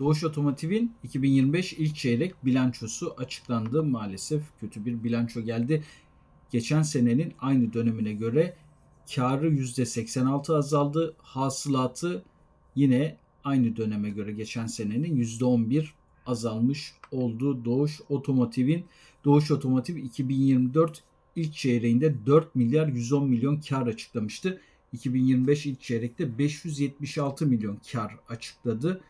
Doğuş Otomotiv'in 2025 ilk çeyrek bilançosu açıklandı. Maalesef kötü bir bilanço geldi. Geçen senenin aynı dönemine göre karı %86 azaldı. Hasılatı yine aynı döneme göre geçen senenin %11 azalmış oldu. Doğuş Otomotiv'in Doğuş Otomotiv 2024 ilk çeyreğinde 4 milyar 110 milyon kar açıklamıştı. 2025 ilk çeyrekte 576 milyon kar açıkladı.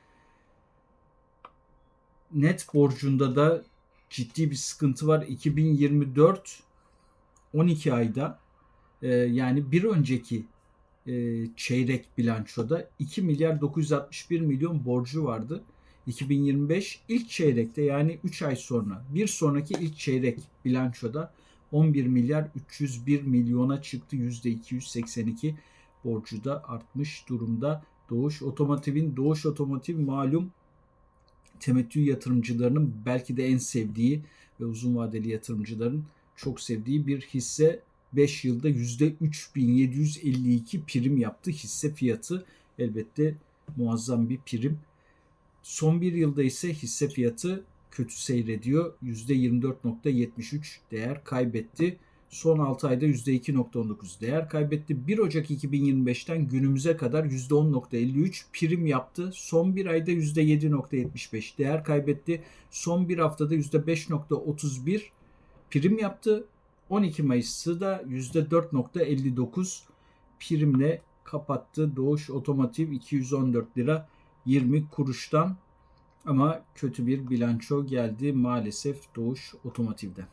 Net borcunda da ciddi bir sıkıntı var. 2024 12 ayda e, yani bir önceki e, çeyrek bilançoda 2 milyar 961 milyon borcu vardı. 2025 ilk çeyrekte yani 3 ay sonra bir sonraki ilk çeyrek bilançoda 11 milyar 301 milyona çıktı. %282 borcu da artmış durumda. Doğuş Otomotiv'in Doğuş Otomotiv malum temettü yatırımcılarının belki de en sevdiği ve uzun vadeli yatırımcıların çok sevdiği bir hisse 5 yılda %3752 prim yaptı hisse fiyatı. Elbette muazzam bir prim. Son bir yılda ise hisse fiyatı kötü seyrediyor. %24.73 değer kaybetti. Son 6 ayda %2.19 değer kaybetti. 1 Ocak 2025'ten günümüze kadar %10.53 prim yaptı. Son bir ayda %7.75 değer kaybetti. Son bir haftada %5.31 prim yaptı. 12 Mayıs'ı da %4.59 primle kapattı. Doğuş Otomotiv 214 lira 20 kuruştan ama kötü bir bilanço geldi maalesef Doğuş Otomotiv'de.